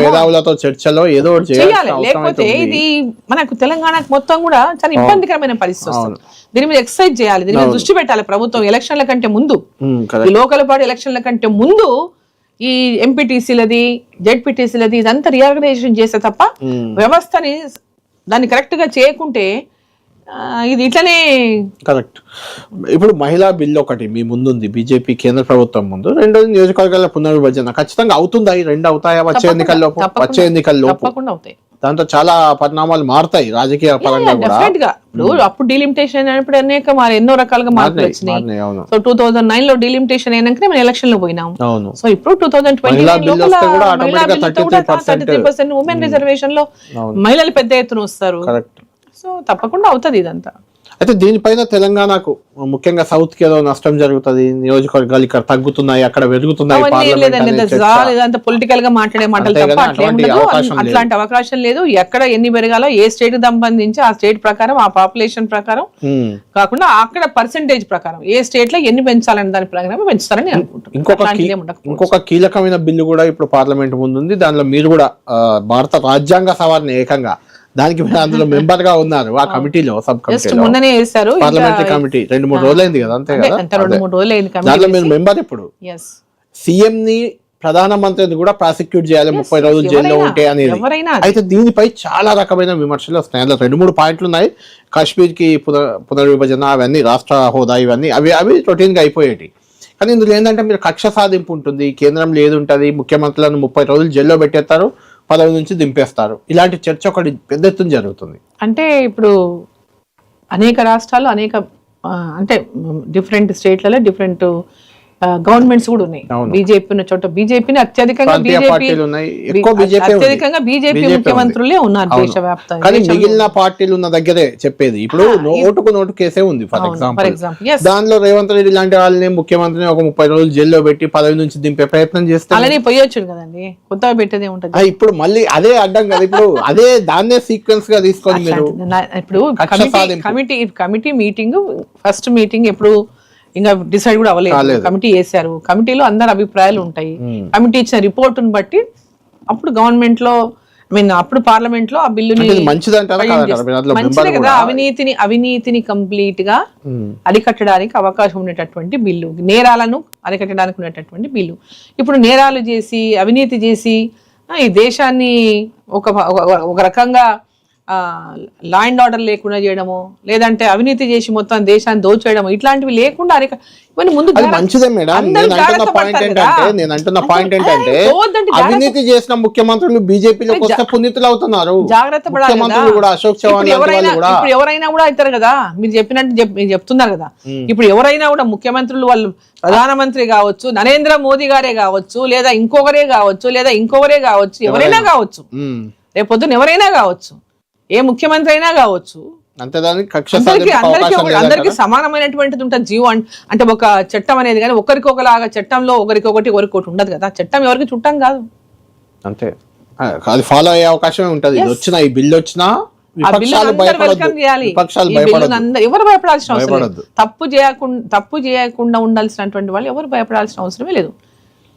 మేధావులతో చర్చలో ఏదో ఒకటి చేయాలి. లేకపోతే. ఇది మనకు తెలంగాణకు మొత్తం కూడా చాలా ఇబ్బందికరమైన పరిస్థితి వస్తుంది. దీని మీద ఎక్సైజ్ చేయాలి. దీని మీద దృష్టి పెట్టాలి ప్రభుత్వం ఎలక్షన్ల కంటే ముందు. ఈ. లోకల్ బాడీ ఎలక్షన్ల కంటే ముందు ఈ ఎంపీటీసీలది జెడ్పీటీసీలది ఇదంతా రీఆర్గనైజేషన్ చేస్తే తప్ప వ్యవస్థని దాన్ని కరెక్ట్గా చేయకుంటే ఇది ఇట్లనే కరెక్ట్. ఇప్పుడు మహిళా బిల్ ఒకటి మీ ముందుంది బీజేపీ కేంద్ర ప్రభుత్వం ముందు. రెండోది నియోజకవర్గాల పునర్విభజన. ఖచ్చితంగా అవుతుందా ఈ రెండు అవుతాయా వచ్చే ఎన్నికల్లోపు తప్పకుండా, వచ్చే ఎన్నికల్లోపు తప్పకుండా అవుతాయి. దాంతో చాలా పరిణామాలు మారుతాయి రాజకీయ పరంగా కూడా. అప్పుడు డీలిమిటేషన్ అయినప్పుడు అనేక మరి ఎన్నో రకాలుగా మార్పులు వచ్చినాయి. సో టూ థౌసండ్ నైన్లో డీలిమిటేషన్ అయినాకనే మనం ఎలక్షన్లో పోయినాం అవును. సో ఇప్పుడు టూ థౌసండ్ ట్వంటీ మహిళా బిల్ వస్తే కూడా automatic గా 33% థర్టీ త్రీ పర్సెంట్ ఉమెన్ రిజర్వేషన్లో. మహిళలు పెద్ద ఎత్తున వస్తారు. కరెక్ట్. సో తప్పకుండా అవుతుంది ఇదంతా. అయితే దీనిపైన తెలంగాణకు ముఖ్యంగా సౌత్కి ఏదో నష్టం జరుగుతుంది నియోజకవర్గాలు ఇక్కడ తగ్గుతున్నాయి అక్కడ ఇదంతా పొలిటికల్గా మాట్లాడే మాటలు తప్ప. అట్లాంటి అవకాశం లేదు. ఎక్కడ ఎన్ని పెరగాలో ఏ స్టేట్కి సంబంధించి ఆ స్టేట్ ప్రకారం ఆ పాపులేషన్ ప్రకారం. కాకుండా అక్కడ పర్సంటేజ్ ప్రకారం ఏ స్టేట్లో ఎన్ని పెంచాలని దాని ప్రకారం పెంచుతారని అనుకుంటున్నాను. ఇంకొక కీలకమైన బిల్లు కూడా ఇప్పుడు పార్లమెంట్ ముందు ఉంది దానిలో మీరు కూడా భారత రాజ్యాంగ సవరణ ఏకంగా దానికి మీరు అందులో మెంబర్గా ఉన్నారు ఆ కమిటీలో సబ్ కమిటీలో. మొన్ననే వేశారు ఇంకా పార్లమెంటరీ కమిటీ. రెండు మూడు రోజులైంది కదా అంతే అదే, కదా? అంత రెండు మూడు రోజులు అయింది దాంట్లో మీరు మెంబర్ ఇప్పుడు సీఎం ని ప్రధానమంత్రిని కూడా ప్రాసిక్యూట్ చేయాలి ముప్పై రోజులు జైల్లో ఉంటే అనేది. అయితే దీనిపై చాలా రకమైన విమర్శలు వస్తున్నాయి. అందులో రెండు మూడు పాయింట్లు ఉన్నాయి. కాశ్మీర్కి పునర్ పునర్విభజన అవన్నీ రాష్ట్ర హోదా ఇవన్నీ అవి అవి రొటీన్గా అయిపోయేటి. కానీ ఇందులో ఏంటంటే మీరు కక్ష సాధింపు ఉంటుంది కేంద్రంలో ఏది ఉంటుంది ముఖ్యమంత్రులను ముప్పై రోజులు జైల్లో పెట్టేస్తారు. పదవి నుంచి దింపేస్తారు. ఇలాంటి చర్చ ఒకటి పెద్ద ఎత్తున జరుగుతుంది. అంటే ఇప్పుడు అనేక రాష్ట్రాలు అనేక అంటే డిఫరెంట్ స్టేట్లలో డిఫరెంట్ గవర్నమెంట్స్ కూడా ఉన్నాయి. బీజేపీ ఉన్న చోట బీజేపీని అత్యధికంగా బీజేపీ అత్యధికంగా బీజేపీ. ముఖ్యమంత్రులే ఉన్నారు. దేశవ్యాప్తంగా. కానీ మిగిలిన పార్టీలు ఉన్న దగ్గరే చెప్పేది. ఇప్పుడు ఓటుకు నోటు కేసే ఉంది ఫర్ ఎగ్జాంపుల్ దానిలో రేవంత్ రెడ్డి లాంటి వాళ్ళని ముఖ్యమంత్రిని ఒక ముప్పై రోజులు జైల్లో పెట్టి పదవి నుంచి దింపే ప్రయత్నం చేస్తే అలానే పోయొచ్చు కదండి. కొత్తగా పెట్టేదే ఉంటది ఇప్పుడు మళ్ళీ అదే అడ్డం కదా. ఇప్పుడు అదే దాన్నే సీక్వెన్స్గా తీసుకొని మీరు ఇప్పుడు. Committee committee meeting first meeting ఎప్పుడు ఇంకా డిసైడ్ కూడా అవ్వలేదు. కమిటీ వేశారు కమిటీలో అందరి అభిప్రాయాలు ఉంటాయి. Hmm. కమిటీ ఇచ్చిన రిపోర్టును బట్టి అప్పుడు గవర్నమెంట్లో ఐ మీన్ అప్పుడు పార్లమెంట్లో ఆ బిల్లుని మంచిదే కదా. అవినీతిని అవినీతిని కంప్లీట్గా ఉమ్, అరికట్టడానికి అవకాశం ఉండేటటువంటి బిల్లు. నేరాలను అరికట్టడానికి ఉండేటటువంటి బిల్లు. ఇప్పుడు నేరాలు చేసి అవినీతి చేసి ఈ దేశాన్ని ఒక- ఒక రకంగా లా అండ్ ఆర్డర్ లేకుండా చేయడము లేదంటే అవినీతి చేసి మొత్తం దేశాన్ని దోచేయడము ఇట్లాంటివి లేకుండా అరిక ఇవన్నీ ముందు మంచిదే మేడం. నేను అంటున్న పాయింట్ ఏంటంటే. నేను అంటున్న ఏంటంటే అవినీతి చేసిన ముఖ్యమంత్రులు బీజేపీలోకి వస్తే పునీతులు అవుతున్నారు జాగ్రత్త పడాలి కూడా అశోక్ చౌహాన్ ఇప్పుడు ఎవరైనా కూడా ఇప్పుడు ఎవరైనా కూడా అవుతారు కదా. మీరు చెప్పినట్టు చెప్తున్నారు కదా. ఇప్పుడు ఎవరైనా కూడా ముఖ్యమంత్రులు వాళ్ళు ప్రధానమంత్రి కావచ్చు నరేంద్ర మోదీ గారే కావచ్చు లేదా ఇంకొకరే కావచ్చు లేదా ఇంకొకరే కావచ్చు ఎవరైనా కావచ్చు. రేపు పొద్దున ఎవరైనా కావచ్చు. ఏ ముఖ్యమంత్రి అయినా కావచ్చు. అందరికి సమానమైనటువంటిది ఉంటుంది. జీవం అంటే ఒక చట్టం అనేది కానీ ఒకరికి ఒకలాగా చట్టంలో ఒకరికి ఒకటి ఒకరికి ఒకటి ఉండదు కదా. చట్టం ఎవరికి చుట్టం కాదు. అంతే. అది ఫాలో అయ్యే అవకాశమే ఉంటది. వచ్చినా ఈ బిల్లు వచ్చినా ఎవరు భయపడాల్సిన అవసరం. తప్పు చేయకుండా తప్పు చేయకుండా ఉండాల్సినటువంటి వాళ్ళు ఎవరు భయపడాల్సిన అవసరమే లేదు.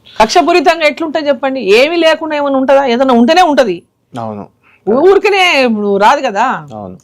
కక్షపూరితంగా ఎట్లుంటుంది చెప్పండి? ఏమీ లేకుండా ఏమైనా ఉంటుందా? ఏదైనా ఉంటేనే ఉంటది. అవును. ఊరికనే ఇప్పుడు రాదు కదా? అవును.